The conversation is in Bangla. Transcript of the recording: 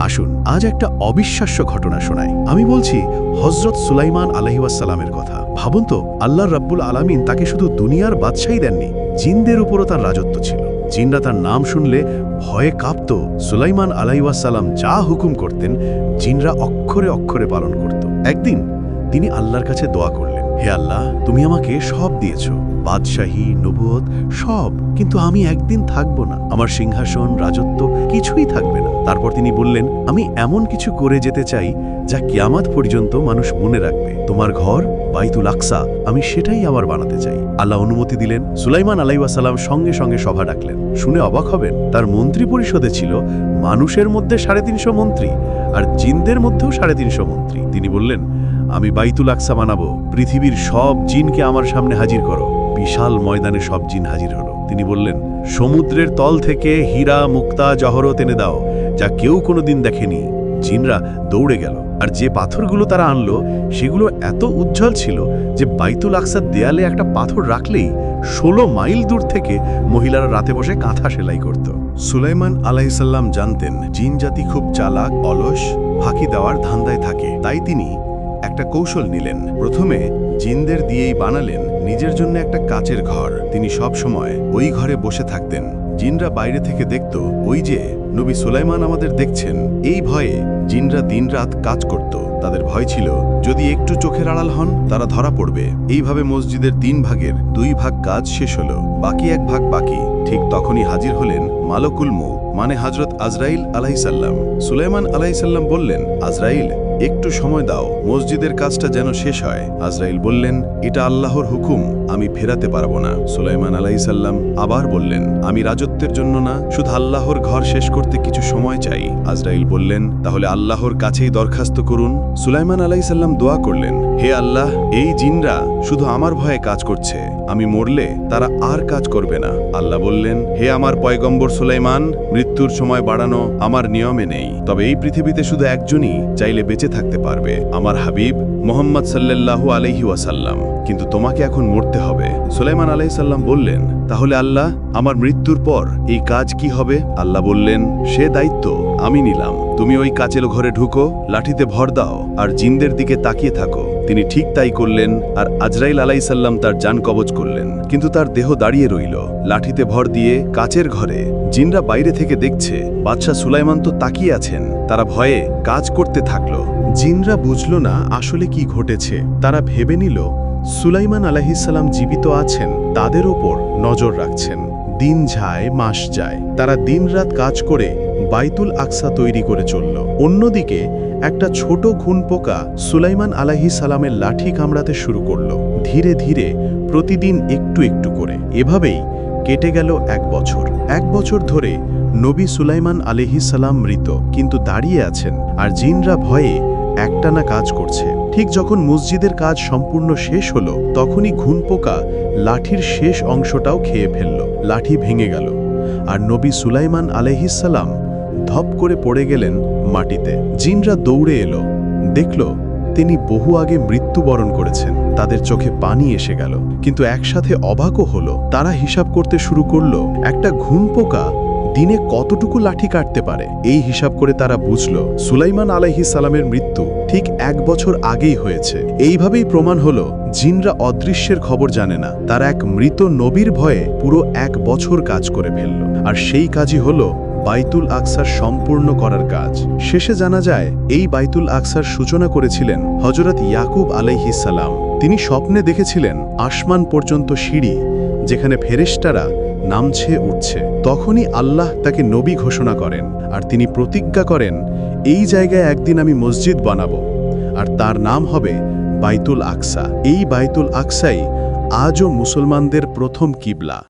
আসুন, আজ একটা অবিশ্বাস্য ঘটনা শোনাই। আমি বলছি হজরত সুলাইমান আলহিউসালামের কথা। ভাবুন তো, আল্লাহ রাব্বুল আলামিন তাকে শুধু দুনিয়ার বাদশাহী দেননি, জিনদের উপরও তার রাজত্ব ছিল। জিনরা তার নাম শুনলে ভয়ে কাঁপত, সুলাইমান আলাইসাল্লাম যা হুকুম করতেন, জিনরা অক্ষরে অক্ষরে পালন করত। একদিন তিনি আল্লাহর কাছে দোয়া করলেন, হে আল্লাহ, তুমি আমাকে সব দিয়েছ বাদশাহী নবুয়ত সব, কিন্তু আমি একদিন থাকব না। আমার সিংহাসন, রাজত্ব কিছুই থাকবে না। তারপর তিনি বললেন, আমি এমন কিছু করে যেতে চাই যা কিয়ামাত পর্যন্ত মানুষ মনে রাখবে। তোমার ঘর বাইতুল আকসা, আমি সেটাই আবার বানাতে চাই। আল্লাহ অনুমতি দিলেন, সুলাইমান আলাইসাল্লাম সঙ্গে সঙ্গে সভা ডাকলেন। শুনে অবাক হবেন, তার মন্ত্রী পরিষদে ছিল মানুষের মধ্যে সাড়ে তিনশো মন্ত্রী আর জিনদের মধ্যেও সাড়ে তিনশো মন্ত্রী। তিনি বললেন, আমি বাইতুল আকসা বানাবো, পৃথিবীর সব জিনকে আমার সামনে হাজির করো। বিশাল ময়দানে সব জিন হাজির হলো। তিনি বললেন, সমুদ্রের তল থেকে হীরা, মুক্তা, জহরত এনে দাও, যা কেউ কোনোদিন দেখেনি। জিনরা দৌড়ে গেল। আর যে পাথরগুলো তারা আনলো, সেগুলো এত উজ্জ্বল ছিল যে বাইতুল আকসার দেয়ালে একটা পাথর রাখলেই ষোলো মাইল দূর থেকে মহিলারা রাতে বসে কাঁথা সেলাই করত। সুলাইমান আলাইসাল্লাম জানতেন, জিন জাতি খুব চালাক, অলস, ফাঁকি দেওয়ার ধান্দায় থাকে। তাই তিনি একটা কৌশল নিলেন। প্রথমে জিনদের দিয়েই বানালেন নিজের জন্য একটা কাচের ঘর। তিনি সব সময় ওই ঘরে বসে থাকতেন। জিনরা বাইরে থেকে দেখত, ওই যে নবী সুলাইমান আমাদের দেখছেন, এই ভয়ে জিনরা দিনরাত কাজ করত। তাদের ভয় ছিল, যদি একটু চোখের আড়াল হন, তারা ধরা পড়বে। এইভাবে মসজিদের তিন ভাগের দুই ভাগ কাজ শেষ হলো, বাকি এক ভাগ বাকি। ঠিক তখনই হাজির হলেন মালকুল মৌ মানে হজরত আজরাইল আলাইসাল্লাম সুলাইমান আলাইসাল্লাম বললেন, আজরাইল একটু সময় দাও, মসজিদের কাজটা যেন শেষ হয়। আজরাইল বললেন, এটা আল্লাহর হুকুম, আমি ফেরাতে পারব না। সুলাইমান আলাইসাল্লাম আবার বললেন, আমি রাজত্বের জন্য না, শুধু আল্লাহর ঘর শেষ করতে কিছু সময় চাই। আজরাইল বললেন, তাহলে আল্লাহর কাছেই দরখাস্ত করুন। সুলাইমান আলাইসাল্লাম দোয়া করলেন। হে আল্লাহ, এই জিনরা শুধু আমার ভয়ে কাজ করছে। আমি মরলে তারা আর কাজ করবে না। আল্লাহ বললেন, হে আমার পয়গম্বর সুলাইমান, মৃত্যুর সময় বাড়ানো আমার নিয়মে নেই। তবে এই পৃথিবীতে শুধু একজনই চাইলে বেঁচে থাকতে পারবে, আমার হাবিব মোহাম্মদ সাল্লাল্লাহু আলাইহি ওয়াসাল্লাম। কিন্তু তোমাকে এখন মরতে হবে। সুলাইমান আলাইসাল্লাম বললেন, তাহলে আল্লাহ, আমার মৃত্যুর পর এই কাজ কি হবে? আল্লাহ বললেন, সে দায়িত্ব আমি নিলাম। তুমি ওই কাচেল ঘরে ঢুকো, লাঠিতে ভর দাও, আর জিনদের দিকে তাকিয়ে থাকো। তিনি ঠিক তাই করলেন আর আজরাইল আলাইসাল্লাম তার যান কবজ করলেন। কিন্তু তার দেহ দাঁড়িয়ে রইল, লাঠিতে ভর দিয়ে কাচের ঘরে। জিনরা বাইরে থেকে দেখছে, বাদশাহ সুলাইমান তো তাকিয়ে আছেন। তারা ভয়ে কাজ করতে থাকল। জিনরা বুঝল না আসলে কি ঘটেছে। তারা ভেবে নিল, সুলাইমান আলাহিসাল্লাম জীবিত আছেন, তাদের ওপর নজর রাখছেন। দিন যায়, মাস যায়। তারা দিনরাত কাজ করে বাইতুল আকসা তৈরি করে চলল। অন্যদিকে একটা ছোট খুন পোকা সুলাইমান আলাহি সালামের লাঠি কামড়াতে শুরু করল। ধীরে ধীরে প্রতিদিন একটু একটু করে। এভাবেই কেটে গেল এক বছর। এক বছর ধরে নবী সুলাইমান সালাম মৃত, কিন্তু দাঁড়িয়ে আছেন আর জিনরা ভয়ে একটানা কাজ করছে। ঠিক যখন মসজিদের কাজ সম্পূর্ণ শেষ হলো, তখনই ঘুন পোকা লাঠির শেষ অংশটাও খেয়ে ফেলল। লাঠি ভেঙে গেল, আর নবী সুলাইমান আলহিসাল্লাম ধপ করে পড়ে গেলেন মাটিতে। জিনরা দৌড়ে এলো, দেখল তিনি বহু আগে মৃত্যুবরণ করেছেন, তাদের চোখে পানি এসে গেল। কিন্তু একসাথে অবাকও হলো, তারা হিসাব করতে শুরু করল, একটা ঘুম পোকা দিনে কতটুকু লাঠি কাটতে পারে? এই হিসাব করে তারা বুঝল, সুলাইমান আলাইহি সালামের মৃত্যু ঠিক এক বছর আগেই হয়েছে। এইভাবেই প্রমাণ হলো, জিনরা অদৃশ্যের খবর জানে না। তারা এক মৃত নবীর ভয়ে পুরো এক বছর কাজ করে ফেলল। আর সেই কাজই হলো বাইতুল আকসার সম্পূর্ণ করার কাজ। শেষে জানা যায়, এই বাইতুল আকসার সূচনা করেছিলেন হজরত ইয়াকুব আলাইহিসাল্লাম তিনি স্বপ্নে দেখেছিলেন আসমান পর্যন্ত সিঁড়ি, যেখানে ফেরেশতারা নামছে, উঠছে। তখনই আল্লাহ তাকে নবী ঘোষণা করেন আর তিনি প্রতিজ্ঞা করেন, এই জায়গায় একদিন আমি মসজিদ বানাবো। আর তার নাম হবে বাইতুল আকসা। এই বাইতুল আকসাই আজও মুসলমানদের প্রথম কিবলা।